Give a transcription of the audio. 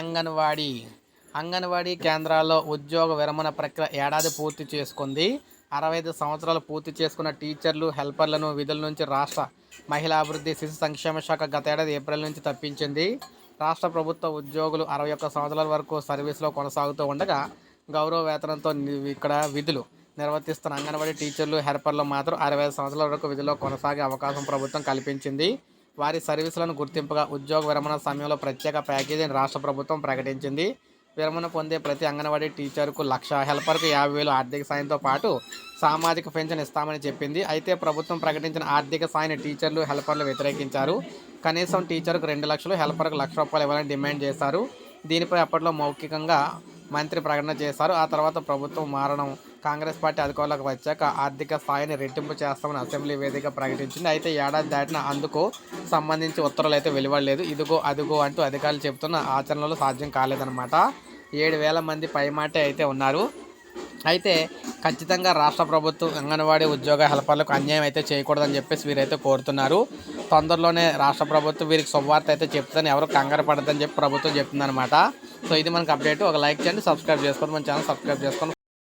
అంగన్వాడీ. అంగన్వాడీ కేంద్రాల్లో ఉద్యోగ విరమణ ప్రక్రియ ఏడాది పూర్తి చేసుకుంది. అరవై ఐదు సంవత్సరాలు పూర్తి చేసుకున్న టీచర్లు హెల్పర్లను విధుల నుంచి రాష్ట్ర మహిళా అభివృద్ధి శిశు సంక్షేమ శాఖ గత ఏడాది ఏప్రిల్ నుంచి తప్పించింది. రాష్ట్ర ప్రభుత్వ ఉద్యోగులు అరవై ఒక్క సంవత్సరాల వరకు సర్వీస్లో కొనసాగుతూ ఉండగా గౌరవ వేతనంతో ఇక్కడ విధులు నిర్వర్తిస్తున్న అంగన్వాడీ టీచర్లు హెల్పర్లు మాత్రం అరవై ఐదు సంవత్సరాల వరకు విధుల్లో కొనసాగే అవకాశం ప్రభుత్వం కల్పించింది. వారి సర్వీసులను గుర్తింపుగా ఉద్యోగ విరమణ సమయంలో ప్రత్యేక ప్యాకేజీని రాష్ట్ర ప్రభుత్వం ప్రకటించింది. విరమణ పొందే ప్రతి అంగన్వాడీ టీచర్కు లక్ష హెల్పర్కు యాభై వేలు ఆర్థిక సాయంతో పాటు సామాజిక పెన్షన్ ఇస్తామని చెప్పింది. అయితే ప్రభుత్వం ప్రకటించిన ఆర్థిక సాయాన్ని టీచర్లు హెల్పర్లు వ్యతిరేకించారు. కనీసం టీచర్కు రెండు లక్షలు హెల్పర్కు లక్ష రూపాయలు ఇవ్వాలని డిమాండ్ చేశారు. దీనిపై అప్పట్లో మౌఖికంగా మంత్రి ప్రకటన చేశారు. ఆ తర్వాత ప్రభుత్వం మారడం కాంగ్రెస్ పార్టీ అధికారులకు వచ్చాక ఆర్థిక స్థాయిని రెట్టింపు చేస్తామని అసెంబ్లీ వేదిక ప్రకటించింది. అయితే ఏడాది దాటిన అందుకు సంబంధించి ఉత్తర్వులు అయితే వెలువడలేదు. ఇదిగో అదిగో అంటూ అధికారులు చెబుతున్న ఆచరణలో సాధ్యం కాలేదన్నమాట. ఏడు వేల మంది పైమాటే అయితే ఉన్నారు. అయితే ఖచ్చితంగా రాష్ట్ర ప్రభుత్వం అంగన్వాడీ ఉద్యోగ హెల్పర్లకు అన్యాయం అయితే చేయకూడదని చెప్పేసి వీరైతే కోరుతున్నారు. తొందరలోనే రాష్ట్ర ప్రభుత్వం వీరికి శుభవార్త అయితే చెప్తుందని ఎవరు కంగారు పడద్దని చెప్పి ప్రభుత్వం చెప్తుందనమాట సో ఇది మనకు అప్డేట్. ఒక లైక్ చేయండి సబ్స్క్రైబ్ చేసుకోండి మన ఛానల్ సబ్స్క్రైబ్ చేసుకోండి.